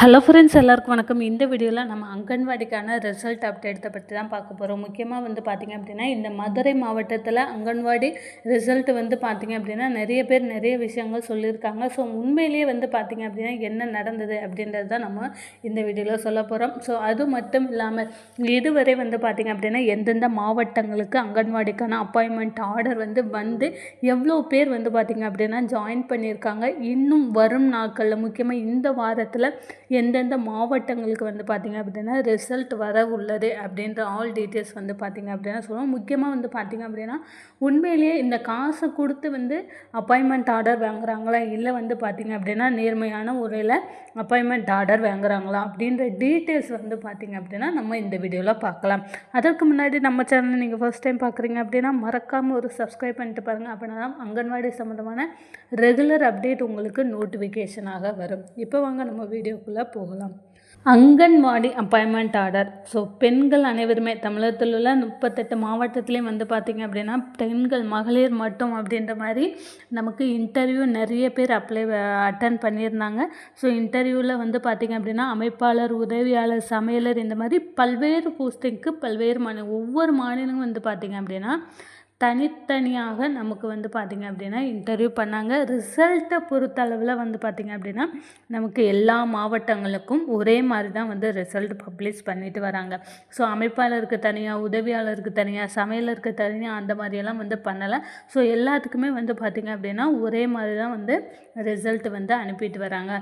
Hello friends எல்லாருக்கும் வணக்கம். இந்த வீடியோவில் நம்ம அங்கன்வாடிக்கான ரிசல்ட் அப்டேட்டை பற்றி தான் பார்க்க போகிறோம் முக்கியமாக வந்து பார்த்திங்க அப்படின்னா இந்த மதுரை மாவட்டத்தில் அங்கன்வாடி ரிசல்ட் வந்து பார்த்திங்க அப்படின்னா நிறைய பேர் நிறைய விஷயங்கள் சொல்லியிருக்காங்க. ஸோ உண்மையிலேயே வந்து பார்த்திங்க அப்படின்னா என்ன நடந்தது அப்படின்றது தான் நம்ம இந்த வீடியோவில் சொல்ல போகிறோம் ஸோ அது மட்டும் இல்லாமல் இதுவரை வந்து பார்த்திங்க அப்படின்னா எந்தெந்த மாவட்டங்களுக்கு அங்கன்வாடிக்கான அப்பாயின்மெண்ட் ஆர்டர் வந்து வந்து எவ்வளோ பேர் வந்து பார்த்திங்க அப்படின்னா ஜாயின் பண்ணியிருக்காங்க. இன்னும் வரும் நாட்களில் முக்கியமாக இந்த வாரத்தில் எந்தெந்த மாவட்டங்களுக்கு வந்து பார்த்திங்க அப்படின்னா ரிசல்ட் வர உள்ளது அப்படின்ற ஆல் டீட்டெயில்ஸ் வந்து பார்த்திங்க அப்படின்னா சொல்லுவோம். முக்கியமாக வந்து பார்த்திங்க அப்படின்னா உண்மையிலேயே இந்த காசை கொடுத்து வந்து அப்பாயின்மெண்ட் ஆர்டர் வாங்குகிறாங்களா இல்லை வந்து பார்த்திங்க அப்படின்னா நேர்மையான முறையில் அப்பாயின்மெண்ட் ஆர்டர் வாங்குறாங்களா அப்படின்ற டீட்டெயில்ஸ் வந்து பார்த்திங்க அப்படின்னா நம்ம இந்த வீடியோவில் பார்க்கலாம். அதற்கு முன்னாடி நம்ம சேனல் நீங்கள் ஃபர்ஸ்ட் டைம் பார்க்குறீங்க அப்படின்னா மறக்காமல் ஒரு சப்ஸ்கிரைப் பண்ணிட்டு பாருங்கள் அப்படின்னா தான் அங்கன்வாடி சம்மந்தமான ரெகுலர் அப்டேட் உங்களுக்கு நோட்டிஃபிகேஷனாக வரும். இப்போ வாங்க நம்ம வீடியோக்குள்ளே போகலாம். அங்கன்வாடி அப்பாயின்மெண்ட் ஆர்டர் ஸோ பெண்கள் அனைவருமே தமிழகத்தில் உள்ள முப்பத்தெட்டு மாவட்டத்துலேயும் வந்து பார்த்திங்க அப்படின்னா பெண்கள் மகளிர் மட்டும் அப்படின்ற மாதிரி நமக்கு இன்டர்வியூ நிறைய பேர் அப்ளை அட்டன் பண்ணியிருந்தாங்க. ஸோ இன்டர்வியூவில் வந்து பார்த்திங்க அப்படின்னா அமைப்பாளர் உதவியாளர் சமையலர் இந்த மாதிரி பல்வேறு போஸ்டிங்க்கு பல்வேறு மாநிலம் ஒவ்வொரு மாநிலமும் வந்து பார்த்திங்க அப்படின்னா தனித்தனியாக நமக்கு வந்து பார்த்திங்க அப்படின்னா இன்டர்வியூ பண்ணாங்க. ரிசல்ட்டை பொறுத்தளவில் வந்து பார்த்திங்க அப்படின்னா நமக்கு எல்லா மாவட்டங்களுக்கும் ஒரே மாதிரி தான் வந்து ரிசல்ட் பப்ளிஷ் பண்ணிட்டு வராங்க. ஸோ அமைப்பாளருக்கு தனியாக உதவியாளருக்கு தனியாக சமையலருக்கு தனியாக அந்த மாதிரியெல்லாம் வந்து பண்ணலை. ஸோ எல்லாத்துக்குமே வந்து பார்த்திங்க அப்படின்னா ஒரே மாதிரி தான் வந்து ரிசல்ட் வந்து அனுப்பிட்டு வராங்க.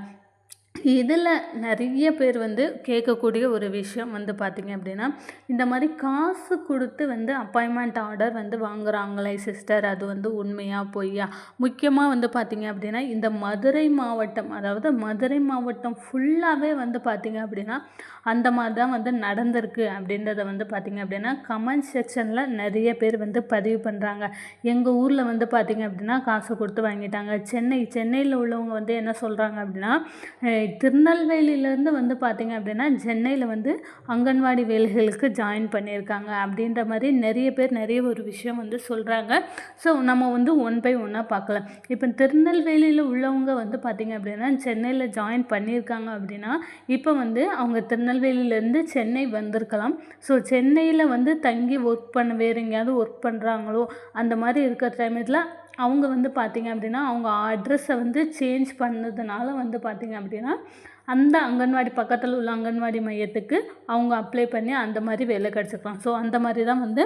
இதில் நிறைய பேர் வந்து கேட்கக்கூடிய ஒரு விஷயம் வந்து பார்த்திங்க அப்படின்னா இந்த மாதிரி காசு கொடுத்து வந்து அப்பாயின்மெண்ட் ஆர்டர் வந்து வாங்குறாங்களே சிஸ்டர் அது வந்து உண்மையாக பொய்யா? முக்கியமாக வந்து பார்த்திங்க அப்படின்னா இந்த மதுரை மாவட்டம் அதாவது மதுரை மாவட்டம் ஃபுல்லாகவே வந்து பார்த்திங்க அப்படின்னா அந்த மாதிரி தான் வந்து நடந்திருக்கு அப்படின்றத வந்து பார்த்திங்க அப்படின்னா கமெண்ட் செக்ஷனில் நிறைய பேர் வந்து பதிவு பண்ணுறாங்க எங்கள் ஊரில் வந்து பார்த்திங்க அப்படின்னா காசு கொடுத்து வாங்கிட்டாங்க. சென்னை சென்னையில் உள்ளவங்க வந்து என்ன சொல்கிறாங்க அப்படின்னா திருநெல்வேலியிலேருந்து வந்து பார்த்திங்க அப்படின்னா சென்னையில் வந்து அங்கன்வாடி வேலைகளுக்கு ஜாயின் பண்ணியிருக்காங்க அப்படின்ற மாதிரி நிறைய பேர் நிறைய ஒரு விஷயம் வந்து சொல்கிறாங்க ஸோ நம்ம வந்து ஒன் பை ஒன்னாக பார்க்கலாம். இப்போ திருநெல்வேலியில் உள்ளவங்க வந்து பார்த்திங்க அப்படின்னா சென்னையில் ஜாயின் பண்ணியிருக்காங்க அப்படின்னா இப்போ வந்து அவங்க திருநெல்வேலியிலேருந்து சென்னை வந்திருக்கலாம். ஸோ சென்னையில் வந்து தங்கி ஒர்க் பண்ண வேறு எங்கேயாவது ஒர்க் பண்ணுறாங்களோ அந்த மாதிரி இருக்கிற டைமில் அவங்க வந்து பார்த்திங்க அப்படின்னா அவங்க அட்ரஸை வந்து சேஞ்ச் பண்ணதுனால வந்து பார்த்திங்க அப்படின்னா அந்த அங்கன்வாடி பக்கத்தில் உள்ள அங்கன்வாடி மையத்துக்கு அவங்க அப்ளை பண்ணி அந்த மாதிரி வேலை கிடச்சிக்கலாம் ஸோ அந்த மாதிரி தான் வந்து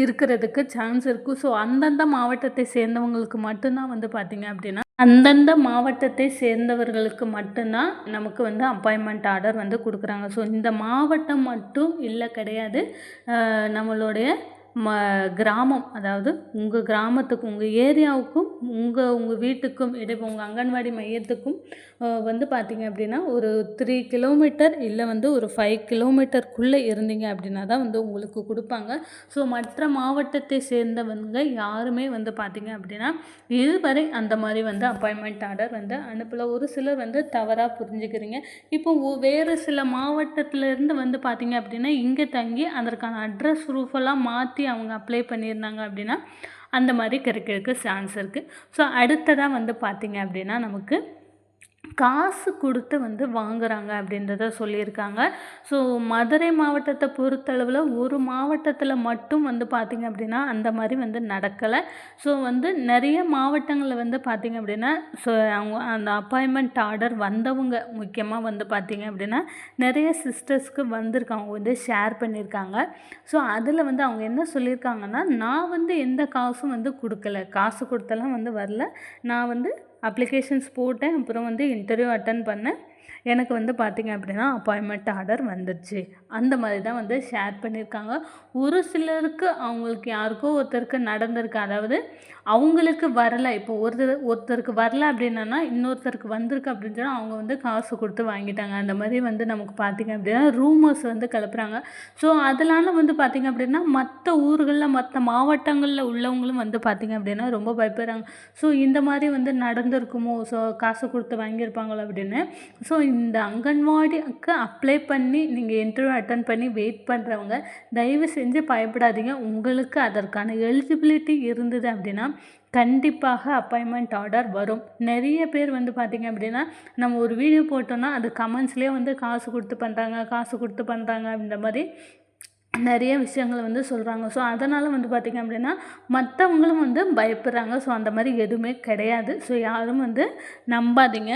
இருக்கிறதுக்கு சான்ஸ் இருக்குது ஸோ அந்தந்த மாவட்டத்தை சேர்ந்தவங்களுக்கு மட்டும்தான் வந்து பார்த்திங்க அப்படின்னா அந்தந்த மாவட்டத்தை சேர்ந்தவர்களுக்கு மட்டும்தான் நமக்கு வந்து அப்பாயின்மெண்ட் ஆர்டர் வந்து கொடுக்குறாங்க. ஸோ இந்த மாவட்டம் மட்டும் இல்லை கிடையாது. நம்மளுடைய ம கிராமம் அதாவது உங்கள் கிராமத்துக்கும் உங்கள் ஏரியாவுக்கும் உங்கள் உங்கள் வீட்டுக்கும் இடை உங்கள் அங்கன்வாடி மையத்துக்கும் வந்து பார்த்திங்க அப்படின்னா ஒரு த்ரீ கிலோமீட்டர் இல்லை வந்து ஒரு ஃபைவ் கிலோமீட்டருக்குள்ளே இருந்தீங்க அப்படின்னா தான் வந்து உங்களுக்கு கொடுப்பாங்க. ஸோ மற்ற மாவட்டத்தை சேர்ந்தவங்க யாருமே வந்து பார்த்திங்க அப்படின்னா இதுவரை அந்த மாதிரி வந்து அப்பாயின்மெண்ட் ஆர்டர் வந்து அனுப்பல. ஒரு சிலர் வந்து தவறாக புரிஞ்சுக்கிறீங்க. இப்போ வேறு சில மாவட்டத்திலேருந்து வந்து பார்த்திங்க அப்படின்னா இங்கே தங்கி அதற்கான அட்ரஸ் ப்ரூஃபெல்லாம் மாற்றி அவங்க அப்ளை பண்ணியிருந்தாங்க அப்படின்னா அந்த மாதிரி கிடைக்கிறதுக்கு சான்ஸ் இருக்குது ஸோ அடுத்ததாக வந்து பார்த்திங்க அப்படின்னா நமக்கு காசு கொடுத்து வந்து வாங்குறாங்க அப்படின்றத சொல்லியிருக்காங்க. ஸோ மதுரை மாவட்டத்தை பொறுத்தளவில் ஒரு மாவட்டத்தில் மட்டும் வந்து பார்த்திங்க அப்படின்னா அந்த மாதிரி வந்து நடக்கலை. ஸோ வந்து நிறைய மாவட்டங்களில் வந்து பார்த்திங்க அப்படின்னா ஸோ அவங்க அந்த அப்பாயின்மெண்ட் ஆர்டர் வந்தவங்க முக்கியமாக வந்து பார்த்திங்க அப்படின்னா நிறைய சிஸ்டர்ஸ்க்கு வந்திருக்காங்க வந்து ஷேர் பண்ணியிருக்காங்க. ஸோ அதில் வந்து அவங்க என்ன சொல்லியிருக்காங்கன்னா நான் வந்து எந்த காசும் வந்து கொடுக்கல. காசு கொடுத்தெல்லாம் வந்து வரல. நான் வந்து அப்ளிகேஷன்ஸ் போட்டேன். அப்புறம் வந்து இன்டர்வியூ அட்டன் பண்ணேன். எனக்கு வந்து பார்த்திங்க அப்படின்னா அப்பாயின்மெண்ட் ஆர்டர் வந்துடுச்சு அந்த மாதிரி தான் வந்து ஷேர் பண்ணியிருக்காங்க ஒரு சிலருக்கு அவங்களுக்கு யாருக்கோ ஒருத்தருக்கு நடந்திருக்கு. அதாவது அவங்களுக்கு வரலை. இப்போ ஒருத்தர் ஒருத்தருக்கு வரல அப்படின்னா இன்னொருத்தருக்கு வந்திருக்கு அப்படின்னு சொன்னால் அவங்க வந்து காசு கொடுத்து வாங்கிட்டாங்க. அந்த மாதிரி வந்து நமக்கு பார்த்திங்க அப்படின்னா ரூமர்ஸ் வந்து கிளப்புறாங்க. ஸோ அதனால வந்து பார்த்திங்க அப்படின்னா மற்ற ஊர்களில் மற்ற மாவட்டங்களில் உள்ளவங்களும் வந்து பார்த்திங்க அப்படின்னா ரொம்ப பயப்படுறாங்க. ஸோ இந்த மாதிரி வந்து நடந்திருக்குமோ? ஸோ காசு கொடுத்து வாங்கியிருப்பாங்களோ அப்படின்னு? ஸோ ஸோ இந்த அங்கன்வாடிக்கு அப்ளை பண்ணி நீங்கள் இன்டர்வியூ அட்டன் பண்ணி வெயிட் பண்ணுறவங்க தயவு செஞ்சு பயப்படாதீங்க. உங்களுக்கு அதற்கான எலிஜிபிலிட்டி இருந்தது அப்படின்னா கண்டிப்பாக அப்பாயின்மெண்ட் ஆர்டர் வரும். நிறைய பேர் வந்து பார்த்திங்க அப்படின்னா நம்ம ஒரு வீடியோ போட்டோன்னா அது கமெண்ட்ஸ்லேயே வந்து காசு கொடுத்து பண்ணுறாங்க காசு கொடுத்து பண்ணுறாங்க அப்படின்ற மாதிரி நிறைய விஷயங்களை வந்து சொல்கிறாங்க ஸோ அதனால் வந்து பார்த்திங்க அப்படின்னா மற்றவங்களும் வந்து பயப்படுறாங்க. ஸோ அந்த மாதிரி எதுவுமே கிடையாது. ஸோ யாரும் வந்து நம்பாதீங்க.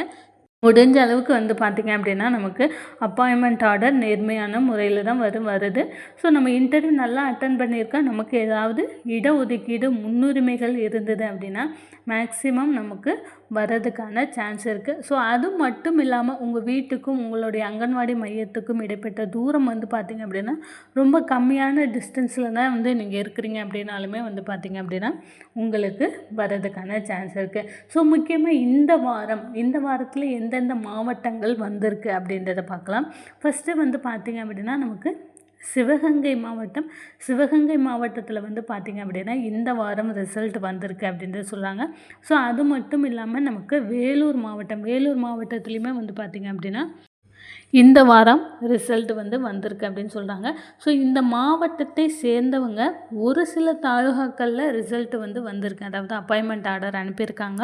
முடிஞ்ச அளவுக்கு வந்து பார்த்திங்க அப்படின்னா நமக்கு அப்பாயின்மெண்ட் ஆர்டர் நேர்மையான முறையில் தான் வரும் வருது. ஸோ நம்ம இன்டர்வியூ நல்லா அட்டன் பண்ணியிருக்கோம் நமக்கு ஏதாவது இடஒதுக்கீடு முன்னுரிமைகள் இருந்தது அப்படின்னா மேக்ஸிமம் நமக்கு வர்றதுக்கான சான்ஸ் இருக்குது ஸோ அது மட்டும் இல்லாமல் உங்கள் வீட்டுக்கும் உங்களுடைய அங்கன்வாடி மையத்துக்கும் இடைப்பட்ட தூரம் வந்து பார்த்திங்க அப்படின்னா ரொம்ப கம்மியான டிஸ்டன்ஸில் தான் வந்து நீங்கள் இருக்கிறீங்க அப்படின்னாலுமே வந்து பார்த்திங்க அப்படின்னா உங்களுக்கு வர்றதுக்கான சான்ஸ் இருக்குது ஸோ முக்கியமாக இந்த வாரம் இந்த வாரத்தில் எந்த எந்தெந்த மாவட்டங்கள் வந்திருக்கு அப்படின்றத பார்க்கலாம். ஃபஸ்ட்டு வந்து பார்த்திங்க அப்படின்னா நமக்கு சிவகங்கை மாவட்டம். சிவகங்கை மாவட்டத்தில் வந்து பார்த்திங்க அப்படின்னா இந்த வாரம் ரிசல்ட் வந்திருக்கு அப்படின்றது சொல்கிறாங்க ஸோ அது மட்டும் இல்லாமல் நமக்கு வேலூர் மாவட்டம் வேலூர் மாவட்டத்துலேயுமே வந்து பார்த்திங்க அப்படின்னா இந்த வாரம் ரிசல்ட் வந்து வந்திருக்கு அப்படின்னு சொல்கிறாங்க ஸோ இந்த மாவட்டத்தை சேர்ந்தவங்க ஒரு சில தாலுகாக்களில் ரிசல்ட் வந்து வந்திருக்கு. அதாவது அப்பாயின்மெண்ட் ஆர்டர் அனுப்பியிருக்காங்க.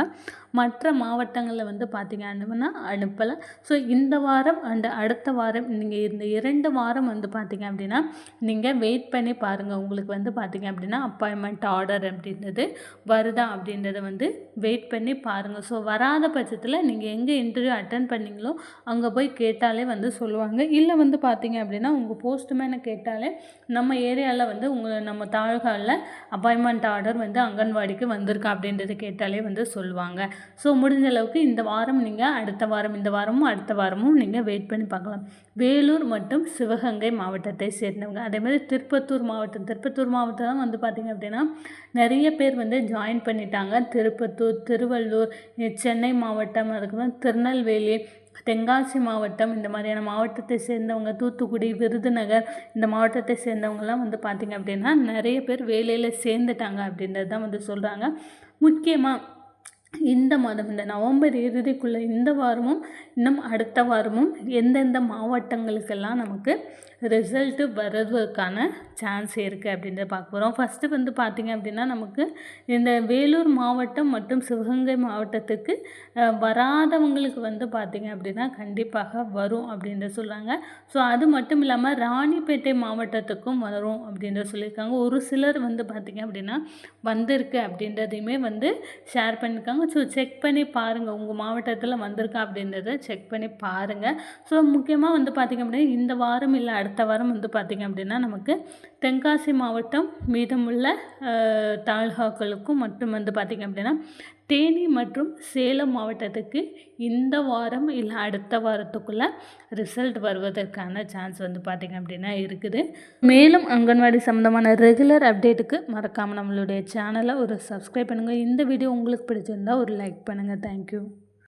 மற்ற மாவட்டங்களில் வந்து பார்த்திங்க அப்படின்னா அனுப்பலை. ஸோ இந்த வாரம் அண்டு அடுத்த வாரம் நீங்கள் இந்த இரண்டு வாரம் வந்து பார்த்திங்க அப்படின்னா நீங்கள் வெயிட் பண்ணி பாருங்கள் உங்களுக்கு வந்து பார்த்திங்க அப்படின்னா அப்பாயின்மெண்ட் ஆர்டர் அப்படின்றது வருதா அப்படின்றத வந்து வெயிட் பண்ணி பாருங்கள் ஸோ வராத பட்சத்தில் நீங்கள் எங்கே இன்டர்வியூ அட்டன் பண்ணீங்களோ அங்கே போய் கேட்டாலே வந்து சொல்லுவாங்க. இல்லை வந்து பார்த்திங்க அப்படின்னா உங்கள் போஸ்ட்மேனை கேட்டாலே நம்ம ஏரியாவில் வந்து உங்கள் நம்ம தாழ்காலில் அப்பாயின்மெண்ட் ஆர்டர் வந்து அங்கன்வாடிக்கு வந்திருக்கா அப்படின்றத கேட்டாலே வந்து சொல்லுவாங்க. ஸோ முடிஞ்ச அளவுக்கு இந்த வாரம் நீங்கள் அடுத்த வாரம் இந்த வாரமும் அடுத்த வாரமும் நீங்கள் வெயிட் பண்ணி பார்க்கலாம். வேலூர் மற்றும் சிவகங்கை மாவட்டத்தை சேர்ந்தவங்க. அதேமாதிரி திருப்பத்தூர் மாவட்டம் திருப்பத்தூர் மாவட்டம் வந்து பார்த்திங்க அப்படின்னா நிறைய பேர் வந்து ஜாயின் பண்ணிட்டாங்க. திருப்பத்தூர் திருவள்ளூர் சென்னை மாவட்டம் அதுக்கப்புறம் திருநெல்வேலி தென்காசி மாவட்டம் இந்த மாதிரியான மாவட்டத்தை சேர்ந்தவங்க தூத்துக்குடி விருதுநகர் இந்த மாவட்டத்தை சேர்ந்தவங்கலாம் வந்து பார்த்திங்க அப்படின்னா நிறைய பேர் வேலையில் சேர்ந்துட்டாங்க அப்படின்றது தான் வந்து சொல்கிறாங்க முக்கியமாக இந்த மாதம் இந்த நவம்பர் இறுதிக்குள்ளே இந்த வாரமும் இன்னும் அடுத்த வாரமும் எந்தெந்த மாவட்டங்களுக்கெல்லாம் நமக்கு ரிசல்ட்டு வர்றதுக்கான சான்ஸ் இருக்குது அப்படின்றத பார்க்க போகிறோம் ஃபஸ்ட்டு வந்து பார்த்திங்க அப்படின்னா நமக்கு இந்த வேலூர் மாவட்டம் மற்றும் சிவகங்கை மாவட்டத்துக்கு வராதவங்களுக்கு வந்து பார்த்திங்க அப்படின்னா கண்டிப்பாக வரும் அப்படின்ற சொல்கிறாங்க ஸோ அது மட்டும் இல்லாமல் ராணிப்பேட்டை மாவட்டத்துக்கும் வரும் அப்படின்ற சொல்லியிருக்காங்க. ஒரு சிலர் வந்து பார்த்திங்க அப்படின்னா வந்திருக்கு அப்படின்றதையுமே வந்து ஷேர் பண்ணியிருக்காங்க. ஸோ செக் பண்ணி பாருங்கள் உங்கள் மாவட்டத்தில் வந்திருக்கா அப்படின்றத செக் பண்ணி பாருங்கள் ஸோ முக்கியமாக வந்து பார்த்திங்க அப்படின்னா இந்த வாரம் இல்லை அடுத்த அடுத்த வாரம் வந்து பார்த்திங்க அப்படின்னா நமக்கு தென்காசி மாவட்டம் மீதமுள்ள தாலுகாக்களுக்கும் மட்டும் வந்து பார்த்திங்க அப்படின்னா தேனி மற்றும் சேலம் மாவட்டத்துக்கு இந்த வாரம் இல்லை அடுத்த வாரத்துக்குள்ளே ரிசல்ட் வருவதற்கான சான்ஸ் வந்து பார்த்திங்க அப்படின்னா இருக்குது. மேலும் அங்கன்வாடி சம்மந்தமான ரெகுலர் அப்டேட்டுக்கு மறக்காமல் நம்மளுடைய சேனலை ஒரு சப்ஸ்கிரைப் பண்ணுங்கள் இந்த வீடியோ உங்களுக்கு பிடிச்சிருந்தால் ஒரு லைக் பண்ணுங்கள் தேங்க்யூ